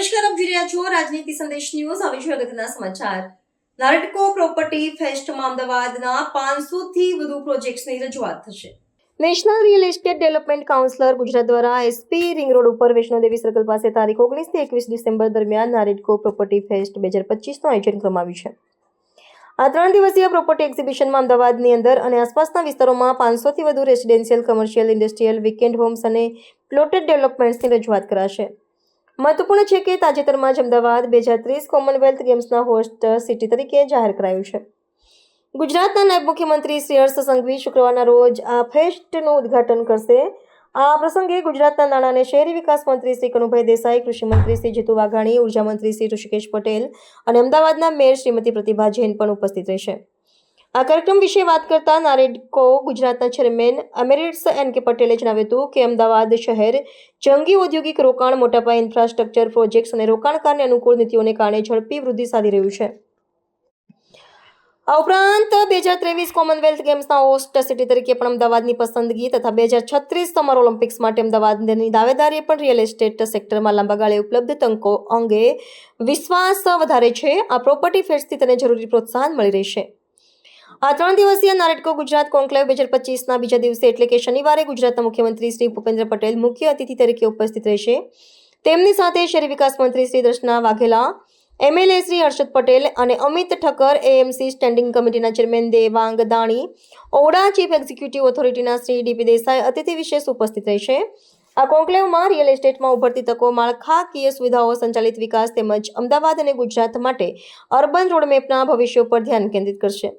નમસ્કાર, આપ જોઈ રહ્યા છો રાજનીતિ સંદેશ ન્યૂઝ. હવે છે અગત્યના સમાચાર. નારટકો પ્રોપર્ટી ફેસ્ટમાં અમદાવાદના પાંચસો થી વધુ પ્રોજેક્ટ્સની રજૂઆત થશે. National real estate development councillor Gujarat દ્વારા એસપી રિંગ રોડ ઉપર વૈષ્ણોદેવી સર્કલ પાસે તારીખ ઓગણીસથી એકવીસ ડિસેમ્બર દરમિયાન નારેડકો પ્રોપર્ટી ફેસ્ટ બે હજાર પચીસનું આયોજન કરવામાં છે. આ ત્રણ દિવસીય પ્રોપર્ટી એક્ઝિબિશનમાં અમદાવાદની અંદર અને આસપાસના વિસ્તારોમાં પાંચસોથી વધુ residential, commercial, industrial weekend homes અને પ્લોટેડ ડેવલપમેન્ટ્સની રજૂઆત કરાશે. મહત્વપૂર્ણ છે કે તાજેતરમાં જ અમદાવાદ બે હજાર ત્રીસ કોમનવેલ્થ ગેમ્સના હોસ્ટ સિટી તરીકે જાહેર કરાયું છે. ગુજરાતના નાયબ મુખ્યમંત્રી શ્રી હર્ષ સંઘવી શુક્રવારના રોજ આ ફેસ્ટનું ઉદ્ઘાટન કરશે. આ પ્રસંગે ગુજરાતના નાણાં અને શહેરી વિકાસ મંત્રી શ્રી કનુભાઈ દેસાઈ કૃષિમંત્રી શ્રી જીતુ વાઘાણી ઊર્જા મંત્રી શ્રી ઋષિકેશ પટેલ અને અમદાવાદના મેયર શ્રીમતી પ્રતિભા જૈન પણ ઉપસ્થિત રહેશે. આ કાર્યક્રમ વિશે વાત કરતા નારેડકો ગુજરાતના ચેરમેન અમેરિટ્સ એન કે પટેલે જણાવ્યું હતું કે અમદાવાદ શહેર જંગી ઔદ્યોગિક રોકાણ, મોટાપાયે ઇન્ફ્રાસ્ટ્રક્ચર પ્રોજેક્ટ્સ અને રોકાણકારને અનુકૂળ નીતિઓને કારણે ઝડપી વૃદ્ધિ સાધી રહ્યું છે. આ ઉપરાંત બે હજાર ત્રેવીસ કોમનવેલ્થ ગેમ્સના હોસ્ટ સિટી તરીકે પણ અમદાવાદની પસંદગી તથા બે હજાર છત્રીસ સમર ઓલિમ્પિક્સ માટે અમદાવાદની દાવેદારીએ પણ રિયલ એસ્ટેટ સેક્ટરમાં લાંબા ગાળે ઉપલબ્ધ તંકો અંગે વિશ્વાસ વધારે છે. આ પ્રોપર્ટી ફેર્સથી તેને જરૂરી પ્રોત્સાહન મળી રહેશે. આ ત્રણ દિવસીય નારેટકો ગુજરાત કોન્ક્લેવ બે હજાર પચીસના બીજા દિવસે એટલે કે શનિવારે ગુજરાતના મુખ્યમંત્રી શ્રી ભૂપેન્દ્ર પટેલ મુખ્ય અતિથિ તરીકે ઉપસ્થિત રહેશે. તેમની સાથે શહેરી વિકાસ મંત્રી શ્રી દર્શના વાઘેલા એમએલએ શ્રી હર્ષદ પટેલ અને અમિત ઠક્કર એએમસી સ્ટેન્ડિંગ કમિટીના chairman Devang Dani AUDA chief executive ઓથોરિટીના Shri DP Desai અતિથિ વિશેષ ઉપસ્થિત રહેશે. આ કોન્ક્લેવમાં રિયલ એસ્ટેટમાં ઉભરતી તકો, માળખાકીય સુવિધાઓ, સંચાલિત વિકાસ તેમજ અમદાવાદ અને ગુજરાત માટે અર્બન રોડમેપના ભવિષ્ય પર ધ્યાન કેન્દ્રિત કરશે.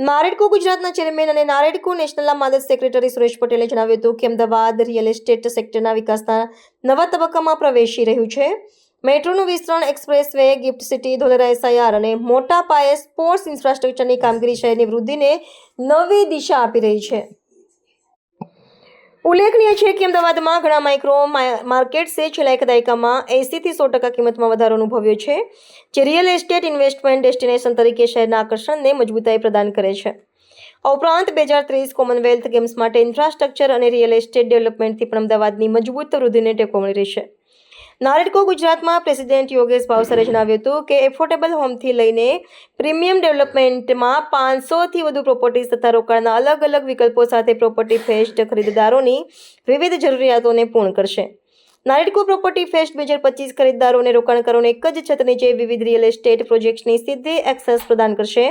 નારેડકો ગુજરાતના ચેરમેન અને નારેડકો નેશનલના માદક સેક્રેટરી સુરેશ પટેલે જણાવ્યું હતું કે અમદાવાદ રિયલ એસ્ટેટ સેક્ટરના વિકાસના નવા તબક્કામાં પ્રવેશી રહ્યું છે. મેટ્રોનું વિસ્તરણ express way gift city, Dholera SIR અને મોટા પાયે સ્પોર્ટ્સ ઇન્ફ્રાસ્ટ્રક્ચરની કામગીરી શહેરની વૃદ્ધિને નવી દિશા આપી રહી છે. ઉલ્લેખનીય છે કે અમદાવાદમાં ઘણા માઇક્રો માર્કેટ્સે છેલ્લા એક દાયકામાં એંસીથી સો ટકા કિંમતમાં વધારો અનુભવ્યો છે, જે રિયલ એસ્ટેટ ઇન્વેસ્ટમેન્ટ ડેસ્ટિનેશન તરીકે શહેરના આકર્ષણને મજબૂતાઈ પ્રદાન કરે છે. આ ઉપરાંત બે હજાર ત્રીસ કોમનવેલ્થ ગેમ્સ માટે ઇન્ફ્રાસ્ટ્રક્ચર અને રિયલ એસ્ટેટ ડેવલપમેન્ટથી પણ અમદાવાદની મજબૂત વૃદ્ધિને ટેકો મળી રહેશે નારેડકો ગુજરાતમાં પ્રેસિડેન્ટ યોગેશ ભાવસરે જણાવ્યું હતું કે એફોર્ડેબલ હોમથી લઈને પ્રીમિયમ ડેવલપમેન્ટમાં પાંચસોથી વધુ પ્રોપર્ટીઝ તથા રોકાણના અલગ અલગ વિકલ્પો સાથે પ્રોપર્ટી ફેસ્ટ ખરીદદારોની વિવિધ જરૂરિયાતોને પૂર્ણ કરશે. નારેડકો પ્રોપર્ટી ફેસ્ટ બે હજાર પચીસ ખરીદદારોને રોકાણકારોને એક જ છત નીચે વિવિધ રિયલ એસ્ટેટ પ્રોજેક્ટ્સની સીધી એક્સેસ પ્રદાન કરશે.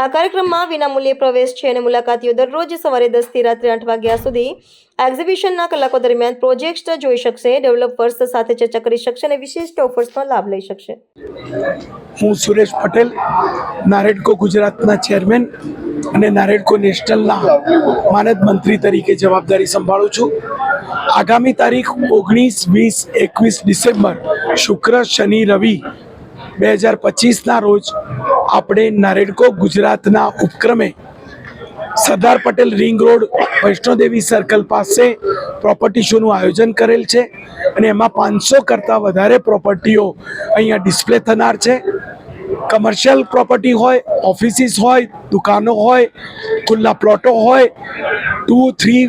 આ કાર્યક્રમમાં વિનામૂલ્યે પ્રવેશ છે અને મુલાકાતીઓ દરરોજ સવારે દસથી રાત્રે આઠ વાગ્યા સુધી એક્ઝિબિશનના કલાકો દરમિયાન પ્રોજેક્ટ જોઈ શકશે ડેવલપર્સ સાથે ચર્ચા કરી શકશે અને વિશિષ્ટ ઓફર્સનો લાભ લઈ શકશે. હું સુરેશ પટેલ, નારેડકો ગુજરાતના ચેરમેન અને નારેડકો નેશનલના માનદ મંત્રી તરીકે જવાબદારી સંભાળું છું. આગામી તારીખ ઓગણીસ, વીસ, એકવીસ ડિસેમ્બર, શુક્ર, શનિ, રવિ બે હજાર પચીસના રોજ આપણે નારેડકો ગુજરાતના ઉપક્રમે Sardar Patel ring road Vaishnodevi circle પાસે પ્રોપર્ટી શોનું આયોજન કરેલ છે અને એમાં પાંચસો કરતાં વધારે પ્રોપર્ટીઓ અહીંયા ડિસ્પ્લે થનાર છે. કમર્શિયલ પ્રોપર્ટી હોય ઓફિસીસ હોય, દુકાનો હોય, ખુલ્લા પ્લોટો હોય ટુ થ્રી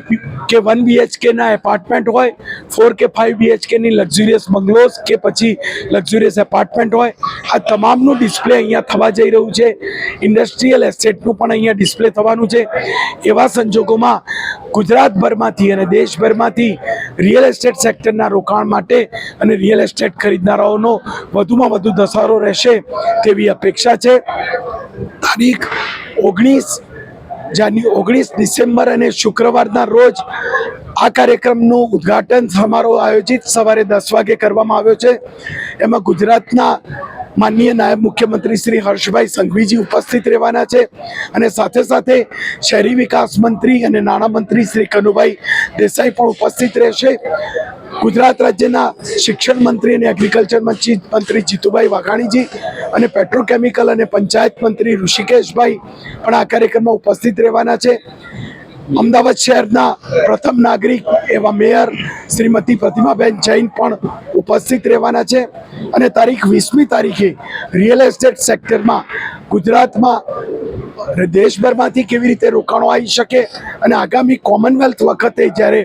કે વન બીએચકેના એપાર્ટમેન્ટ હોય ફોર કે ફાઇવ બીએચકેની લક્ઝુરિયસ બંગલોઝ કે પછી લક્ઝુરિયસ એપાર્ટમેન્ટ હોય, આ તમામનું ડિસ્પ્લે અહીંયા થવા જઈ રહ્યું છે. ઇન્ડસ્ટ્રીયલ એસેટનું પણ અહીંયા ડિસ્પ્લે થવાનું છે. એવા સંજોગોમાં ગુજરાતભરમાંથી અને દેશભરમાંથી રિયલ એસ્ટેટ સેક્ટરના રોકાણ માટે અને રિયલ એસ્ટેટ ખરીદનારાઓનો વધુમાં વધુ ધસારો રહેશે તેવી અપેક્ષા છે. તારીખ ઓગણીસ જાન્યુ ઓગણીસ ડિસેમ્બર અને શુક્રવારના રોજ આ કાર્યક્રમનું ઉદ્ઘાટન સમારોહ આયોજિત સવારે દસ વાગે કરવામાં આવ્યો છે. એમાં ગુજરાતના માનનીય નાયબ મુખ્યમંત્રી શ્રી હર્ષભાઈ સંઘવીજી ઉપસ્થિત રહેવાના છે અને સાથે સાથે શહેરી વિકાસ મંત્રી અને નાણામંત્રી શ્રી કનુભાઈ દેસાઈ પણ ઉપસ્થિત રહેશે. ગુજરાત રાજ્યના શિક્ષણ મંત્રી અને એગ્રીકલ્ચર મંત્રી જીતુભાઈ વાઘાણીજી અને પેટ્રોકેમિકલ અને પંચાયત મંત્રી ઋષિકેશભાઈ પણ આ કાર્યક્રમમાં ઉપસ્થિત રહેવાના છે. અમદાવાદ શહેરના પ્રથમ નાગરિક એવા મેયર શ્રીમતી પ્રતિમાબેન જૈન પણ ઉપસ્થિત રહેવાના છે. અને તારીખ વીસમી તારીખે રિયલ એસ્ટેટ સેક્ટરમાં ગુજરાતમાં દેશભરમાંથી કેવી રીતે રોકાણો આવી શકે અને આગામી કોમનવેલ્થ વખતે જ્યારે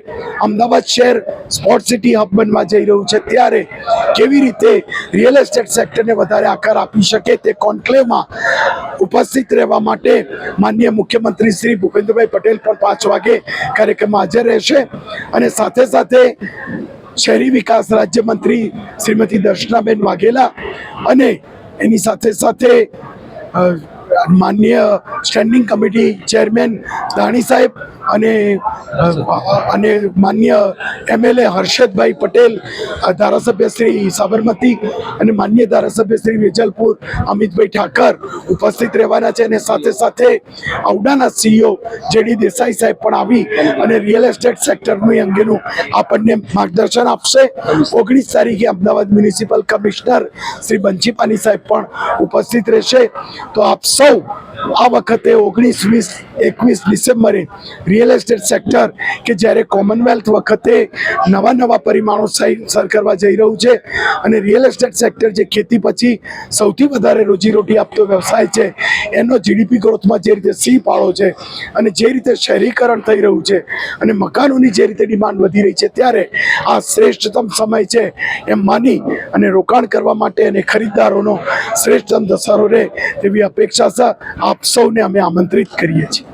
અમદાવાદ શહેર સ્પોર્ટ સિટી હબ બનવા જઈ રહ્યું છે, ત્યારે કેવી રીતે રિયલ એસ્ટેટ સેક્ટરને વધારે આકાર આપી શકે તે કોન્ક્લેવમાં ઉપસ્થિત રહેવા માટે માનનીય મુખ્યમંત્રી શ્રી ભૂપેન્દ્રભાઈ પટેલ પણ પાંચ વાગે કાર્યક્રમમાં હાજર રહેશે. અને સાથે સાથે શહેરી વિકાસ રાજ્યમંત્રી શ્રીમતી દર્શનાબેન વાઘેલા અને એની સાથે સાથે Uh, માનનીય સ્ટેન્ડિંગ કમિટી ચેરમેન દાણી સાહેબ અને અને માન્ય એમએલએ હર્ષદભાઈ પટેલ ધારાસભ્ય શ્રી સાબરમતી અને માન્ય ધારાસભ્ય શ્રી વેજલપુર અમિતભાઈ ઠાકર ઉપસ્થિત રહેવાના છે અને સાથે સાથે ઔડાના સીઈઓ જેડી દેસાઈ સાહેબ પણ આવી અને રિયલ એસ્ટેટ સેક્ટરનું અંગેનું આપણને માર્ગદર્શન આપશે. ઓગણીસ તારીખે અમદાવાદ મ્યુનિસિપલ કમિશનર શ્રી બંચીપાની સાહેબ પણ ઉપસ્થિત રહેશે. તો આપ સૌ આ વખતે ઓગણીસ વીસ એકવીસ ડિસેમ્બરે રિયલ એસ્ટેટ સેક્ટર કે જ્યારે કોમનવેલ્થ વખતે નવા નવા પરિમાણો સર કરવા જઈ રહ્યું છે અને રિયલ એસ્ટેટ સેક્ટર જે ખેતી પછી સૌથી વધારે રોજીરોટી આપતો વ્યવસાય છે, એનો જીડીપી ગ્રોથમાં જે રીતે સી પાળો છે અને જે રીતે શહેરીકરણ થઈ રહ્યું છે અને મકાનોની જે રીતે ડિમાન્ડ વધી રહી છે, ત્યારે આ શ્રેષ્ઠતમ સમય છે એમ માની અને રોકાણ કરવા માટે અને ખરીદદારોનો શ્રેષ્ઠતમ દશરો રહે તેવી અપેક્ષા આપ સૌને અમે આમંત્રિત કરીએ છીએ.